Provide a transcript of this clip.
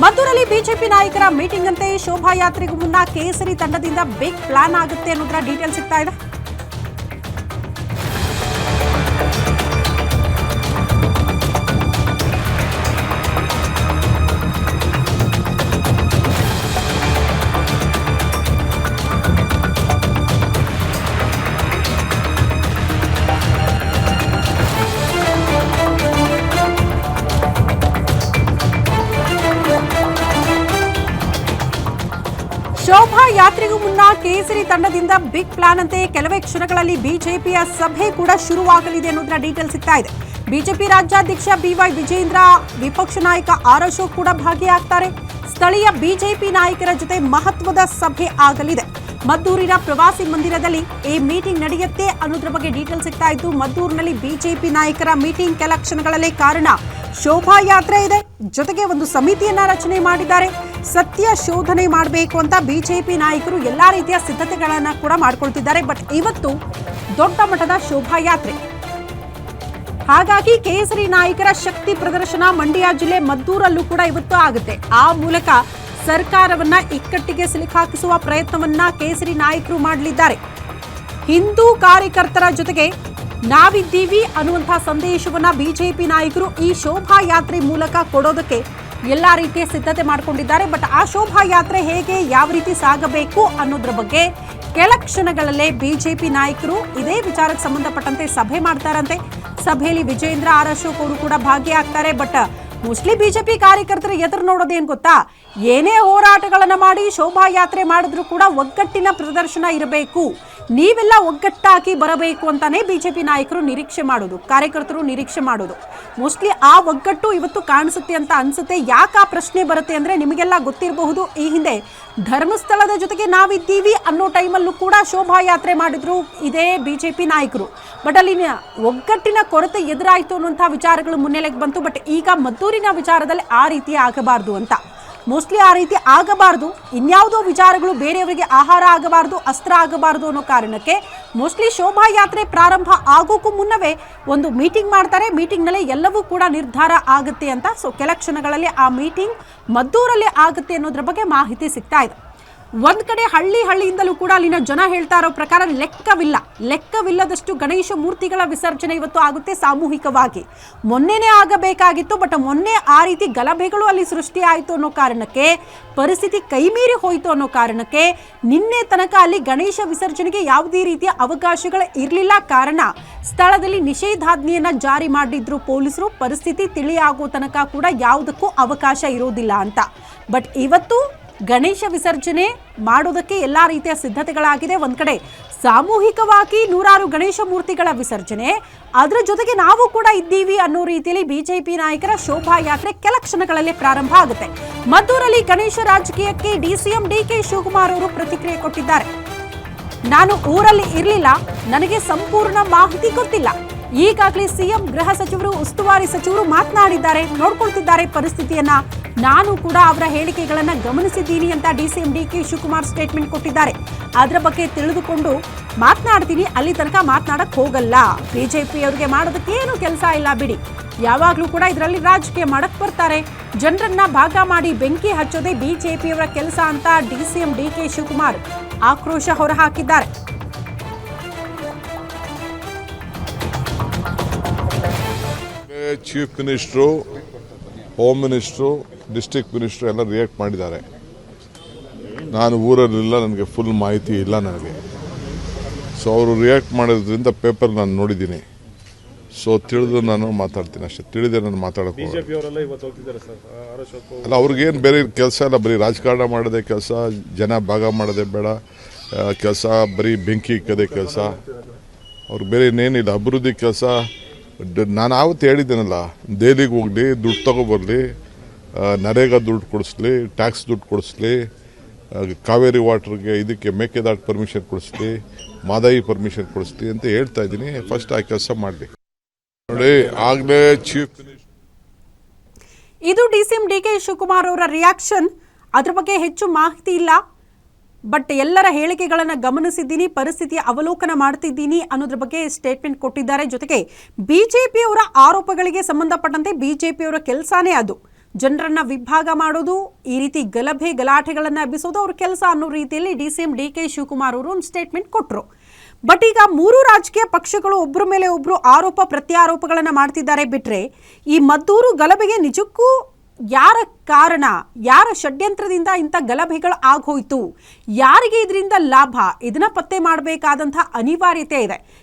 ಮದ್ದೂರಲ್ಲಿ BJP ನಾಯಕರ meeting ಅಂತೆ ಶೋಭಾಯಾತ್ರೆಗೂ ಮುನ್ನ ಕೇಸರಿ ತಂಡದಿಂದ ಬಿಗ್ ಪ್ಲಾನ್ ಆಗುತ್ತೆ ಅನ್ನೋದ್ರ ಡೀಟೇಲ್ ಸಿಗ್ತಾ ಇದೆ ಶೋಭಾ ಯಾತ್ರೆಗೂ ಮುನ್ನ ಕೇಸರಿ ತಂಡದಿಂದ ಬಿಗ್ ಪ್ಲಾನ್ ಅಂತೆ ಕೆಲವೇ ಕ್ಷಣಗಳಲ್ಲಿ ಬಿಜೆಪಿಯ ಸಭೆ ಕೂಡ ಶುರುವಾಗಲಿದೆ ಅನ್ನೋದರ ಡೀಟೇಲ್ ಸಿಗ್ತಾ ಇದೆ. ಬಿಜೆಪಿ ರಾಜ್ಯಾಧ್ಯಕ್ಷ ಬಿವೈ ವಿಜೇಂದ್ರ ವಿಪಕ್ಷ ನಾಯಕ ಆರ್ ಅಶೋಕ್ ಕೂಡ ಭಾಗಿಯಾಗ್ತಾರೆ. ಸ್ಥಳೀಯ ಬಿಜೆಪಿ ನಾಯಕರ ಜೊತೆ ಮಹತ್ವದ ಸಭೆ ಆಗಲಿದೆ. ಮದ್ದೂರಿನ ಪ್ರವಾಸಿ ಮಂದಿರದಲ್ಲಿ ಈ ಮೀಟಿಂಗ್ ನಡೆಯುತ್ತೆ ಅನ್ನೋದ್ರ ಬಗ್ಗೆ ಡೀಟೇಲ್ ಸಿಗ್ತಾ ಇದ್ದು, ಮದ್ದೂರಿನಲ್ಲಿ ಬಿಜೆಪಿ ನಾಯಕರ ಮೀಟಿಂಗ್ ಕೆಲ ಕ್ಷಣಗಳಲ್ಲೇ ಕಾರಣ ಶೋಭಾಯಾತ್ರೆ ಇದೆ. ಜೊತೆಗೆ ಒಂದು ಸಮಿತಿಯನ್ನ ರಚನೆ ಮಾಡಿದ್ದಾರೆ. ಸತ್ಯ ಶೋಧನೆ ಮಾಡಬೇಕು ಅಂತ ಬಿಜೆಪಿ ನಾಯಕರು ಎಲ್ಲ ರೀತಿಯ ಸಿದ್ಧತೆಗಳನ್ನ ಕೂಡ ಮಾಡ್ಕೊಳ್ತಿದ್ದಾರೆ. ಬಟ್ ಇವತ್ತು ದೊಡ್ಡ ಮಟ್ಟದ ಶೋಭಾಯಾತ್ರೆ. ಹಾಗಾಗಿ ಕೇಸರಿ ನಾಯಕರ ಶಕ್ತಿ ಪ್ರದರ್ಶನ ಮಂಡ್ಯ ಜಿಲ್ಲೆ ಮದ್ದೂರಲ್ಲೂ ಕೂಡ ಇವತ್ತು ಆಗುತ್ತೆ. ಆ ಮೂಲಕ ಸರ್ಕಾರವನ್ನ ಇಕ್ಕಟ್ಟಿಗೆ ಸಿಲುಕಾಕಿಸುವ ಪ್ರಯತ್ನವನ್ನ ಕೇಸರಿ ನಾಯಕರು ಮಾಡಲಿದ್ದಾರೆ. ಹಿಂದೂ ಕಾರ್ಯಕರ್ತರ ಜೊತೆಗೆ ನಾವಿದ್ದೀವಿ ಅನ್ನುವಂತಹ ಸಂದೇಶವನ್ನ ಬಿಜೆಪಿ ನಾಯಕರು ಈ ಶೋಭಾಯಾತ್ರೆ ಮೂಲಕ ಕೊಡೋದಕ್ಕೆ ಎಲ್ಲಾ ರೀತಿಯ ಸಿದ್ಧತೆ ಮಾಡಿಕೊಂಡಿದ್ದಾರೆ. ಬಟ್ ಆ ಶೋಭಾಯಾತ್ರೆ ಹೇಗೆ, ಯಾವ ರೀತಿ ಸಾಗಬೇಕು ಅನ್ನೋದ್ರ ಬಗ್ಗೆ ಕೆಲ ಕ್ಷಣಗಳಲ್ಲೇ ಬಿಜೆಪಿ ನಾಯಕರು ಇದೇ ವಿಚಾರಕ್ಕೆ ಸಂಬಂಧಪಟ್ಟಂತೆ ಸಭೆ ಮಾಡ್ತಾರಂತೆ. ಸಭೆಯಲ್ಲಿ ವಿಜೇಂದ್ರ ಆರ್ ಅಶೋಕ್ ಅವರು ಕೂಡ ಭಾಗಿಯಾಗ್ತಾರೆ. ಬಟ್ ಮೋಸ್ಟ್ಲಿ ಬಿಜೆಪಿ ಕಾರ್ಯಕರ್ತರು ಎದುರು ನೋಡೋದೇನ್ ಗೊತ್ತಾ? ಏನೇ ಹೋರಾಟಗಳನ್ನು ಮಾಡಿ ಶೋಭಾಯಾತ್ರೆ ಮಾಡಿದ್ರು ಕೂಡ ಒಗ್ಗಟ್ಟಿನ ಪ್ರದರ್ಶನ ಇರಬೇಕು. ನೀವೆಲ್ಲ ಒಗ್ಗಟ್ಟಾಗಿ ಬರಬೇಕು ಅಂತಾನೆ ಬಿಜೆಪಿ ನಾಯಕರು ನಿರೀಕ್ಷೆ ಮಾಡೋದು, ಕಾರ್ಯಕರ್ತರು ನಿರೀಕ್ಷೆ ಮಾಡೋದು. ಮೋಸ್ಟ್ಲಿ ಆ ಒಗ್ಗಟ್ಟು ಇವತ್ತು ಕಾಣಿಸುತ್ತೆ ಅಂತ ಅನ್ಸುತ್ತೆ. ಯಾಕೆ ಆ ಪ್ರಶ್ನೆ ಬರುತ್ತೆ ಅಂದ್ರೆ ನಿಮಗೆಲ್ಲ ಗೊತ್ತಿರಬಹುದು. ಈ ಹಿಂದೆ ಧರ್ಮಸ್ಥಳದ ಜೊತೆಗೆ ನಾವಿದ್ದೀವಿ ಅನ್ನೋ ಟೈಮಲ್ಲೂ ಕೂಡ ಶೋಭಾಯಾತ್ರೆ ಮಾಡಿದ್ರು ಇದೇ ಬಿ ಜೆ ಪಿ ನಾಯಕರು. ಬಟ್ ಅಲ್ಲಿ ಒಗ್ಗಟ್ಟಿನ ಕೊರತೆ ಎದುರಾಯಿತು ಅನ್ನುವಂಥ ವಿಚಾರಗಳು ಮುನ್ನೆಲೆಗೆ ಬಂತು. ಬಟ್ ಈಗ ಮದ್ದೂರಿನ ವಿಚಾರದಲ್ಲಿ ಆ ರೀತಿ ಆಗಬಾರ್ದು ಅಂತ. ಮೋಸ್ಟ್ಲಿ ಆ ರೀತಿ ಆಗಬಾರ್ದು. ಇನ್ಯಾವುದೋ ವಿಚಾರಗಳು ಬೇರೆಯವರಿಗೆ ಆಹಾರ ಆಗಬಾರ್ದು, ಅಸ್ತ್ರ ಆಗಬಾರ್ದು ಅನ್ನೋ ಕಾರಣಕ್ಕೆ ಮೋಸ್ಟ್ಲಿ ಶೋಭಾಯಾತ್ರೆ ಪ್ರಾರಂಭ ಆಗೋಕ್ಕೂ ಮುನ್ನವೇ ಒಂದು ಮೀಟಿಂಗ್ ಮಾಡ್ತಾರೆ. ಮೀಟಿಂಗ್ನಲ್ಲಿ ಎಲ್ಲವೂ ಕೂಡ ನಿರ್ಧಾರ ಆಗುತ್ತೆ ಅಂತ. ಸೊ ಕೆಲ ಕ್ಷಣಗಳಲ್ಲಿ ಆ ಮೀಟಿಂಗ್ ಮದ್ದೂರಲ್ಲಿ ಆಗುತ್ತೆ ಅನ್ನೋದ್ರ ಬಗ್ಗೆ ಮಾಹಿತಿ ಸಿಗ್ತಾ ಇದೆ. ಒಂದ್ ಕಡೆ ಹಳ್ಳಿ ಹಳ್ಳಿಯಿಂದಲೂ ಕೂಡ ಅಲ್ಲಿನ ಜನ ಹೇಳ್ತಾ ಇರೋ ಪ್ರಕಾರ ಲೆಕ್ಕವಿಲ್ಲ. ಲೆಕ್ಕವಿಲ್ಲದಷ್ಟು ಗಣೇಶ ಮೂರ್ತಿಗಳ ವಿಸರ್ಜನೆ ಇವತ್ತು ಆಗುತ್ತೆ ಸಾಮೂಹಿಕವಾಗಿ. ಮೊನ್ನೆನೇ ಆಗಬೇಕಾಗಿತ್ತು, ಬಟ್ ಮೊನ್ನೆ ಆ ರೀತಿ ಗಲಭೆಗಳು ಅಲ್ಲಿ ಸೃಷ್ಟಿಯಾಯಿತು ಅನ್ನೋ ಕಾರಣಕ್ಕೆ, ಪರಿಸ್ಥಿತಿ ಕೈಮೀರಿ ಹೋಯಿತು ಅನ್ನೋ ಕಾರಣಕ್ಕೆ, ನಿನ್ನೆ ತನಕ ಅಲ್ಲಿ ಗಣೇಶ ವಿಸರ್ಜನೆಗೆ ಯಾವುದೇ ರೀತಿಯ ಅವಕಾಶಗಳು ಇರಲಿಲ್ಲ. ಕಾರಣ, ಸ್ಥಳದಲ್ಲಿ ನಿಷೇಧಾಜ್ಞೆಯನ್ನು ಜಾರಿ ಮಾಡಿದ್ರು ಪೊಲೀಸರು. ಪರಿಸ್ಥಿತಿ ತಿಳಿಯಾಗೋ ತನಕ ಕೂಡ ಯಾವುದಕ್ಕೂ ಅವಕಾಶ ಇರೋದಿಲ್ಲ ಅಂತ. ಬಟ್ ಇವತ್ತು ಗಣೇಶ ವಿಸರ್ಜನೆ ಮಾಡೋದಕ್ಕೆ ಎಲ್ಲಾ ರೀತಿಯ ಸಿದ್ಧತೆಗಳಾಗಿದೆ. ಒಂದು ಕಡೆ ಸಾಮೂಹಿಕವಾಗಿ ನೂರಾರು ಗಣೇಶ ಮೂರ್ತಿಗಳ ವಿಸರ್ಜನೆ. ಅದರ ಜೊತೆಗೆ ನಾವು ಕೂಡ ಇದ್ದೀವಿ ಅನ್ನೋ ರೀತಿಯಲ್ಲಿ ಬಿಜೆಪಿ ನಾಯಕರ ಶೋಭಾಯಾತ್ರೆ ಕೆಲ ಕ್ಷಣಗಳಲ್ಲಿ ಪ್ರಾರಂಭ ಆಗುತ್ತೆ. ಮದ್ದೂರಲ್ಲಿ ಗಣೇಶ ರಾಜಕೀಯಕ್ಕೆ ಡಿಸಿಎಂ ಡಿಕೆ ಶಿವಕುಮಾರ್ ಅವರು ಪ್ರತಿಕ್ರಿಯೆ ಕೊಟ್ಟಿದ್ದಾರೆ. ನಾನು ಊರಲ್ಲಿ ಇರಲಿಲ್ಲ. ನನಗೆ ಸಂಪೂರ್ಣ ಮಾಹಿತಿ ಗೊತ್ತಿಲ್ಲ. ಈಗಾಗಲೇ ಸಿಎಂ ಗೃಹ ಸಚಿವರು, ಉಸ್ತುವಾರಿ ಸಚಿವರು ಮಾತನಾಡಿದ್ದಾರೆ, ನೋಡ್ಕೊಳ್ತಿದ್ದಾರೆ ಪರಿಸ್ಥಿತಿಯನ್ನ. ನಾನು ಕೂಡ ಅವರ ಹೇಳಿಕೆಗಳನ್ನ ಗಮನಿಸಿದ್ದೀನಿ ಅಂತ ಡಿಸಿಎಂ ಡಿಕೆ ಶಿವಕುಮಾರ್ ಸ್ಟೇಟ್ಮೆಂಟ್ ಕೊಟ್ಟಿದ್ದಾರೆ. ಅದರ ಬಗ್ಗೆ ತಿಳಿದುಕೊಂಡು ಮಾತನಾಡ್ತೀನಿ. ಅಲ್ಲಿ ತನಕ ಮಾತನಾಡಕ್ ಹೋಗಲ್ಲ. ಬಿಜೆಪಿ ಅವರಿಗೆ ಮಾಡೋದಕ್ಕೆ ಏನು ಕೆಲಸ ಇಲ್ಲ ಬಿಡಿ. ಯಾವಾಗಲೂ ಕೂಡ ಇದರಲ್ಲಿ ರಾಜಕೀಯ ಮಾಡಕ್ ಬರ್ತಾರೆ. ಜನರನ್ನ ಭಾಗ ಮಾಡಿ ಬೆಂಕಿ ಹಚ್ಚೋದೇ ಬಿಜೆಪಿಯವರ ಕೆಲಸ ಅಂತ ಡಿಸಿಎಂ ಡಿಕೆ ಶಿವಕುಮಾರ್ ಆಕ್ರೋಶ ಹೊರಹಾಕಿದ್ದಾರೆ. Chief minister home minister district minister ಎಲ್ಲ ರಿಯಾಕ್ಟ್ ಮಾಡಿದ್ದಾರೆ. ನಾನು ಊರಲ್ಲಿಲ್ಲ ನನಗೆ ಫುಲ್ ಮಾಹಿತಿ ಇಲ್ಲ ನನಗೆ. ಸೊ ಅವರು ರಿಯಾಕ್ಟ್ ಮಾಡೋದ್ರಿಂದ ಪೇಪರ್ ನಾನು ನೋಡಿದ್ದೀನಿ. ಸೊ ತಿಳಿದು ನಾನು ಮಾತಾಡ್ತೀನಿ ಅಷ್ಟೇ. ತಿಳಿದೆ ನಾನು ಮಾತಾಡೋಕೆ ಅಲ್ಲ ಅವ್ರಿಗೇನು ಬೇರೆ ಕೆಲಸ ಇಲ್ಲ ಬರೀ ರಾಜಕಾರಣ ಮಾಡೋದೇ ಕೆಲಸ ಜನ ಭಾಗ ಮಾಡೋದೇ ಬೇಡ ಕೆಲಸ ಬರೀ ಬೆಂಕಿ ಇಕ್ಕದೇ ಕೆಲಸ. ಅವ್ರಿಗೆ ಬೇರೆ ಇನ್ನೇನಿಲ್ಲ ಅಭಿವೃದ್ಧಿ ಕೆಲಸ ನಾನು ಆವತ್ತು ಹೇಳಿದ್ದೇನಲ್ಲ ದೆಹಲಿಗೆ ಹೋಗಲಿ, ದುಡ್ಡು ತಗೊಬರಲಿ ನರೇಗಾ ದುಡ್ಡು ಕೊಡಿಸ್ಲಿ ಟ್ಯಾಕ್ಸ್ ದುಡ್ಡು ಕೊಡಿಸ್ಲಿ ಕಾವೇರಿ ವಾಟರ್ಗೆ ಇದಕ್ಕೆ ಮೇಕೆದಾಟು ಪರ್ಮಿಷನ್ ಕೊಡಿಸ್ಲಿ, ಮಾದಾಯಿ ಪರ್ಮಿಷನ್ ಕೊಡಿಸ್ಲಿ ಅಂತ ಹೇಳ್ತಾ ಇದ್ದೀನಿ. ಫಸ್ಟ್ ಆ ಕೆಲಸ ಮಾಡಲಿ. ನೋಡಿ, ಆಗಲೇ ಚೀಫ್ ಇದು ಡಿಸಿಎಂ ಡಿಕೆ ಶಿವಕುಮಾರ್ ಅವರ ರಿಯಾಕ್ಷನ್ ಅದ್ರ ಬಗ್ಗೆ ಹೆಚ್ಚು ಮಾಹಿತಿ ಇಲ್ಲ. ಬಟ್ ಎಲ್ಲರ ಹೇಳಿಕೆಗಳನ್ನು ಗಮನಿಸಿದ್ದೀನಿ, ಪರಿಸ್ಥಿತಿಯ ಅವಲೋಕನ ಮಾಡ್ತಿದ್ದೀನಿ ಅನ್ನೋದ್ರ ಬಗ್ಗೆ ಸ್ಟೇಟ್ಮೆಂಟ್ ಕೊಟ್ಟಿದ್ದಾರೆ. ಜೊತೆಗೆ ಬಿಜೆಪಿಯವರ ಆರೋಪಗಳಿಗೆ ಸಂಬಂಧಪಟ್ಟಂತೆ ಬಿಜೆಪಿಯವರ ಕೆಲಸನೇ ಅದು. ಜನರನ್ನ ವಿಭಾಗ ಮಾಡೋದು, ಈ ರೀತಿ ಗಲಭೆ, ಗಲಾಟೆಗಳನ್ನು ಎಬ್ಬಿಸೋದು, ಅವ್ರ ಕೆಲಸ ಅನ್ನೋ ರೀತಿಯಲ್ಲಿ D C M D K Shivakumar ಅವರು ಒಂದು ಸ್ಟೇಟ್ಮೆಂಟ್ ಕೊಟ್ಟರು ಬಟ್ ಈಗ ಮೂರು ರಾಜಕೀಯ ಪಕ್ಷಗಳು ಒಬ್ಬರ ಮೇಲೆ ಒಬ್ಬರು ಆರೋಪ, ಪ್ರತ್ಯಾರೋಪಗಳನ್ನು ಮಾಡ್ತಿದ್ದಾರೆ ಬಿಟ್ಟರೆ ಈ ಮದ್ದೂರು ಗಲಭೆಗೆ ನಿಜಕ್ಕೂ ಯಾರ ಕಾರಣ, ಯಾರ ಷಡ್ಯಂತ್ರದಿಂದ ಇಂಥ ಗಲಭೆಗಳು ಆಗೋಯ್ತು? ಯಾರಿಗೆ ಇದರಿಂದ ಲಾಭ? ಇದನ್ನ ಪತ್ತೆ ಮಾಡಬೇಕಾದಂಥ ಅನಿವಾರ್ಯತೆ ಇದೆ.